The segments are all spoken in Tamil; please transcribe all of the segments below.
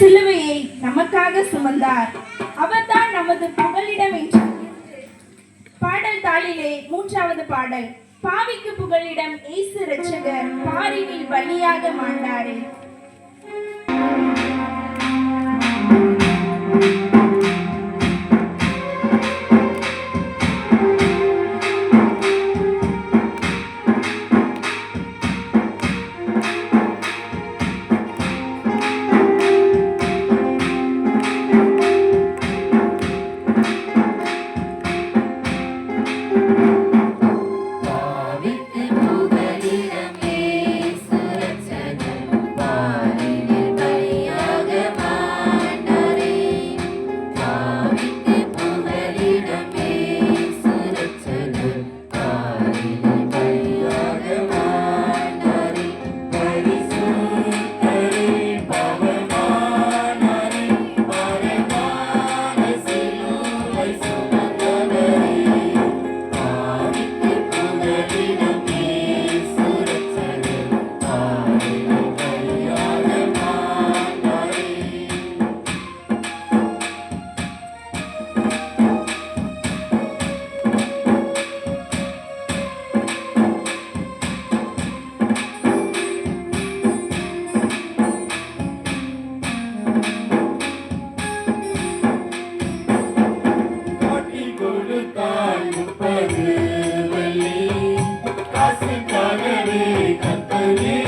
சிலுவையை நமக்காக சுமந்தார். அவர்தான் நமது புகலிடம் என்று பாடல் தாளிலே மூன்றாவது பாடல். பாவிக்கு புகலிடம் இயேசு ரட்சகர் பாரினில் பலியாக மாண்டாரே. கத்தரே கத்தரே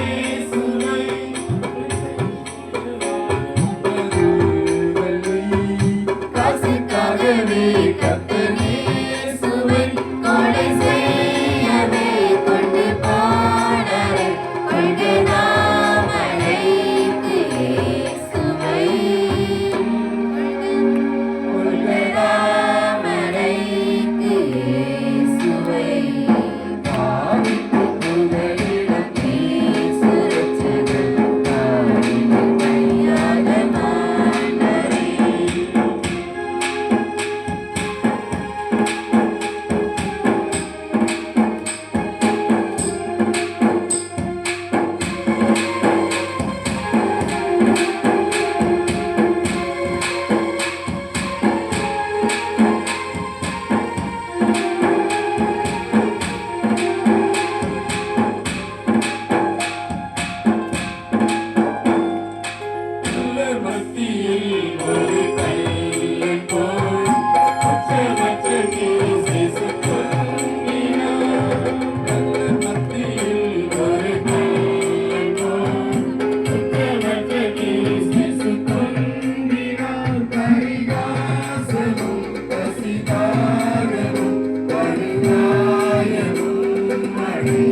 You.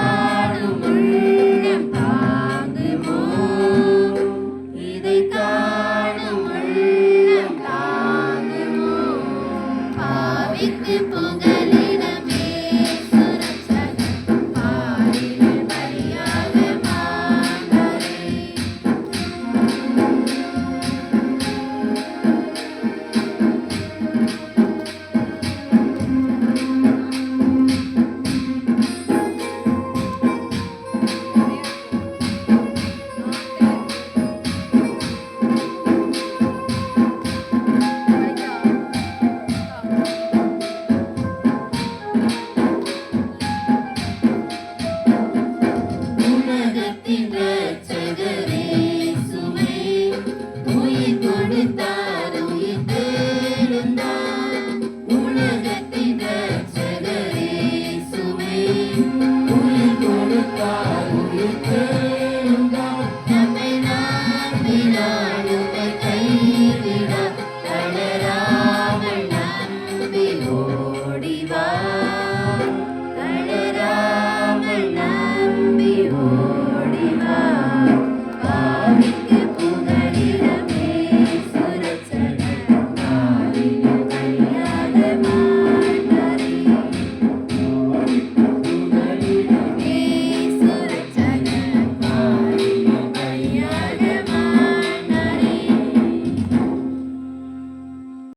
big people.